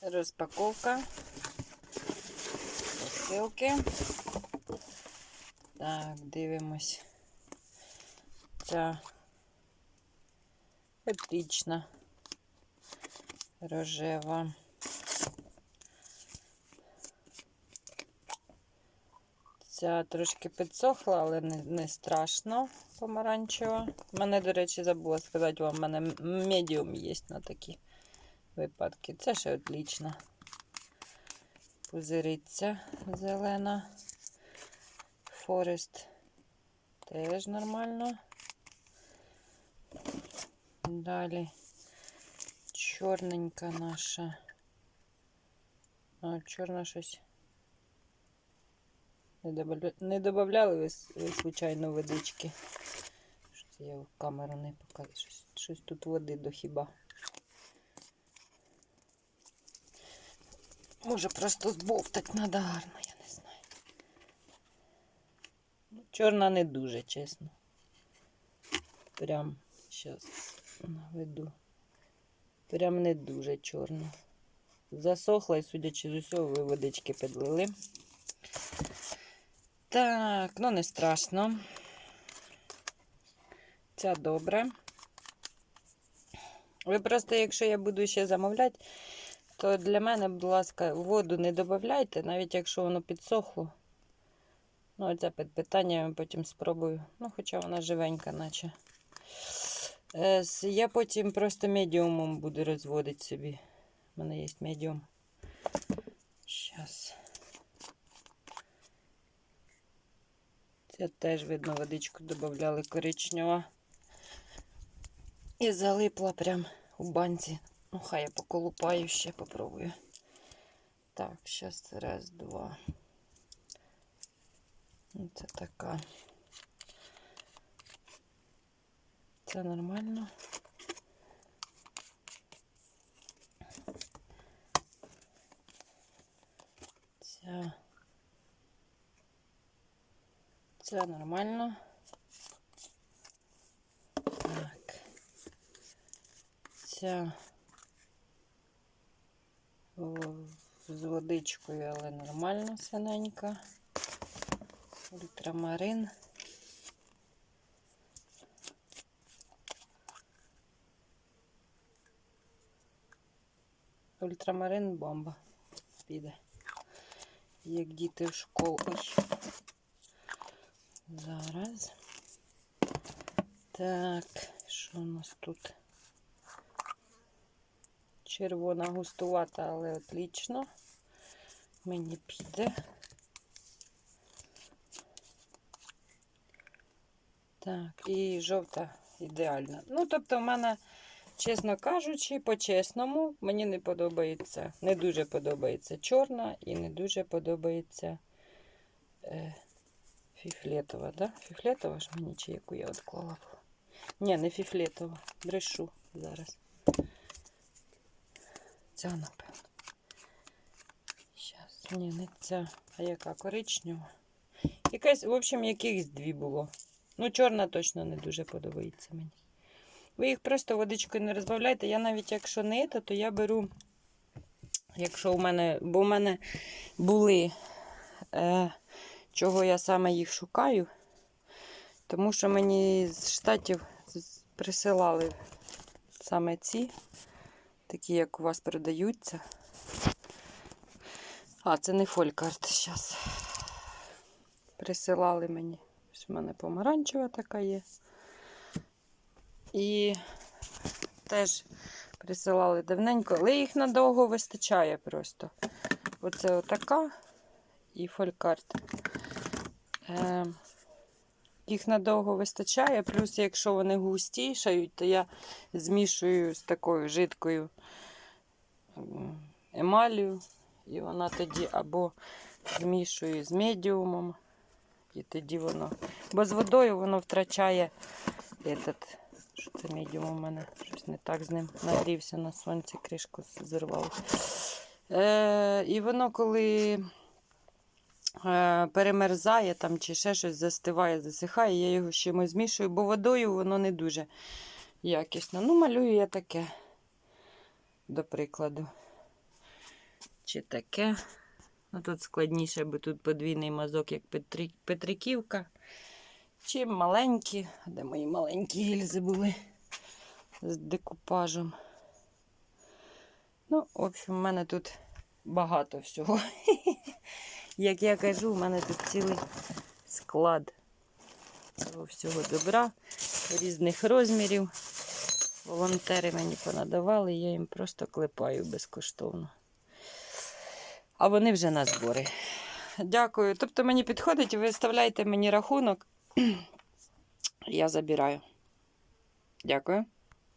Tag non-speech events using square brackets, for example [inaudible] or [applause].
Розпаковка. Посилки. Так, дивимось. Ця епічна рожева. Ця трошки підсохла, але не, не страшно помаранчева. Мене, до речі, забула сказати вам, у мене медіум є на такі випадки. Це ще отлично. Пузириця зелена. Форест теж нормально. Далі чорненька наша. А, чорна щось. Не додавали ви, с- ви случайно водички. Що це я в камеру не показую. Щось, щось тут води до хіба. Може просто збовтать надо гарно, я не знаю. Ну, Чорна не дуже, чесно. Прям зараз наведу. Прям не дуже чорна. Засохла і, судячи з усього, ви водички підлили. Так, ну не страшно. Ця добре. Ви просто, якщо я буду ще замовляти, то для мене, будь ласка, воду не додавайте, навіть якщо воно підсохло. Ну, це під питання я потім спробую. Ну, хоча вона живенька, наче. Я потім просто медіумом буду розводити собі. У мене є медіум. Щас. Це теж, видно, водичку додавали коричнева. І залипла прям у банці. Ну, хай я поколупаю ще попробую. Так, зараз раз, два. Ну, Це така. Це нормально. Ця. Це нормально. Так. Ця з водичкою, але нормально синенька. Ультрамарин. Ультрамарин бомба піде. Як діти в школу. Зараз. Так, що у нас тут? Червона густувата, але отлично. Мені піде. Так, і жовта ідеальна. Ну, тобто, в мене, чесно кажучи, по-чесному, мені не подобається, не дуже подобається чорна і не дуже подобається е, фіфлетова, да? Фіфлетова ж мені чи яку я відклала. Ні, не фіфлетова. Брешу зараз. Ця, напевно. Щас. Ні, не ця. А яка коричнева? Якась, в общем, якихось дві було. Ну, чорна точно не дуже подобається мені. Ви їх просто водичкою не розбавляйте. Я навіть якщо не це, то я беру, якщо у мене, бо у мене були, е, чого я саме їх шукаю, тому що мені з штатів присилали саме ці, такі, як у вас продаються. А, це не фолькарт зараз. Присилали мені. Ось в мене помаранчева така є. І теж присилали давненько, але їх надовго вистачає просто. Оце отака і фолькарт. Е, їх надовго вистачає, плюс, якщо вони густішають, то я змішую з такою жидкою емалію, і вона тоді або змішую з медіумом, і тоді воно. Бо з водою воно втрачає этот, що це медіум у мене щось не так з ним нагрівся на сонці, кришку зірвав. Е, і воно коли перемерзає там, чи ще щось застиває, засихає, я його чимось змішую, бо водою воно не дуже якісно. Ну, малюю я таке, до прикладу. чи таке. Ну, тут складніше, бо тут подвійний мазок, як. Петриківка. Чи маленькі, де мої маленькі гільзи були з декупажем. Ну, в общем, в мене тут багато всього. [laughs] Як я кажу, в мене тут цілий склад цього всього добра різних розмірів. Волонтери мені понадавали, я їм просто клепаю безкоштовно. А вони вже на збори. Дякую. Тобто мені підходить, ви виставляйте мені рахунок. [clears throat] Я забираю. Дякую.